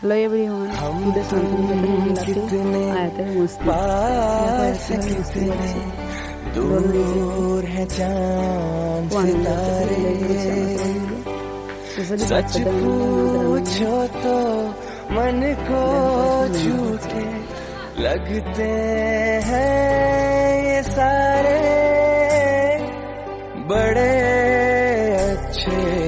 Hello everyone today something आया था दूर है चाँद सितारे। सच पूछो तो मन को झूठे लगते हैं ये सारे बड़े अच्छे।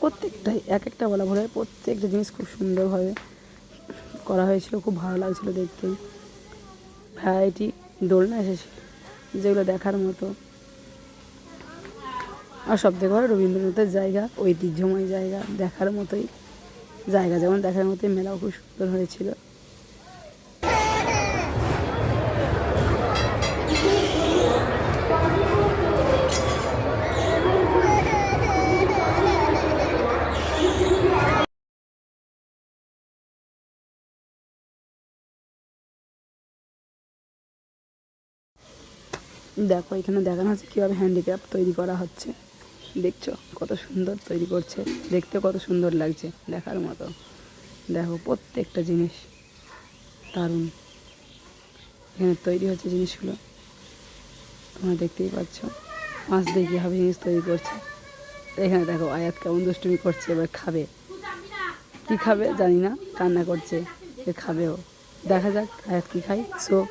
প্রত্যেকটাই, এক একটা বলা ভরে প্রত্যেকটা জিনিস খুব সুন্দরভাবে করা হয়েছিল, খুব ভালো লাগছিল দেখতে। ভ্যারাইটি দোলনা এসেছিল, যেগুলো দেখার মতো। আর সব থেকে বড় রবীন্দ্রনাথের জায়গা, ঐতিহ্যময় জায়গা, দেখার মতোই। জায়গা যেমন দেখার মতোই, মেলাও খুব সুন্দর হয়েছিল। দেখো, এখানে দেখানো হচ্ছে কীভাবে হ্যান্ডিক্রাফট তৈরি করা হচ্ছে। দেখছ, কত সুন্দর তৈরি করছে। দেখতে কত সুন্দর লাগছে, দেখার মতো। দেখো, প্রত্যেকটা জিনিস দারুণ। এখানে তৈরি হচ্ছে জিনিসগুলো। তোমরা দেখতেই পাচ্ছ। মাছ দিয়ে কীভাবে জিনিস তৈরি করছে। এখানে দেখো, আয়াত কেমন দুষ্টুমি করছে, এবার খাবে। কি খাবে জানি না, কান্না করছে খাবেও দেখা যাক আয়াত কী খাই সো